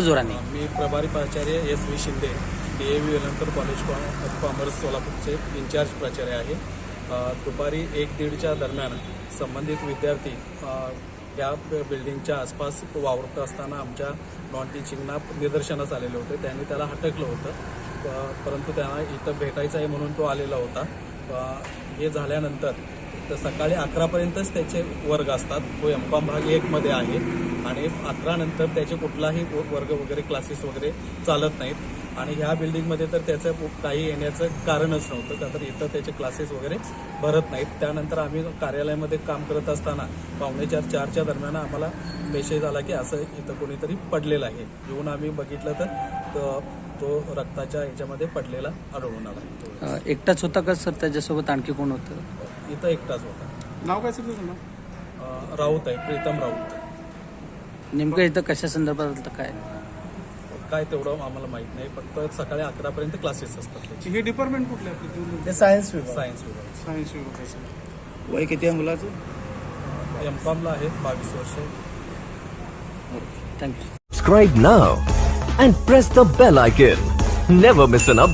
जोराने? मी प्रभारी प्राचार्य S V Shinde D A V Welankar college of commerce सोलापूरचे इन्चार्ज प्राचार्य आहे. दुपारी एक दीडच्या दरम्यान संबंधित विद्यार्थी या बिल्डिंगच्या आसपास वावरत असताना आमच्या नॉन टीचिंगना निदर्शनास आलेले होते. त्यांनी त्याला हटकलं होतं. परंतु त्यांना इथं भेटायचं आहे म्हणून तो आलेला होता. हे झाल्यानंतर तर सकाळी अकरापर्यंतच त्याचे वर्ग असतात. तो एम कॉम भाग एकमध्ये आहे. आणि अकरा नंतर त्याचे कुठलाही वर्ग वगैरे क्लासेस वगैरे चालत नाहीत. आणि ह्या बिल्डिंगमध्ये तर त्याचं काही येण्याचं कारणच नव्हतं. का तर इथं त्याचे क्लासेस वगैरे भरत नाहीत. त्यानंतर आम्ही कार्यालयामध्ये काम करत असताना पावणे चार चारच्या दरम्यान आम्हाला मेसेज आला की असं इथं कोणीतरी पडलेलं आहे. येऊन आम्ही बघितलं तर तो- रक्ताच्या ह्याच्यामध्ये पडलेला आढळून आला. एकटाच होता का सर? त्याच्यासोबत आणखी कोण होतं? इथं एकटाच होता. नाव काय सर तुझं? नाव अं, राऊत आहे प्रीतम राऊत. नेमकं इथं कशा संदर्भात काय? काय तेवढं आम्हाला माहीत नाही. फक्त सकाळी अकरापर्यंत क्लासेस असतात. हे डिपार्टमेंट कुठले आपले? सायन्स विभाग. सायन्स विभाग. सायन्स विभागाचं वय किती आहे मुलाचं? एम कॉमला आहे बावीस वर्ष. Thank you Subscribe now and press the bell icon. Never miss an update.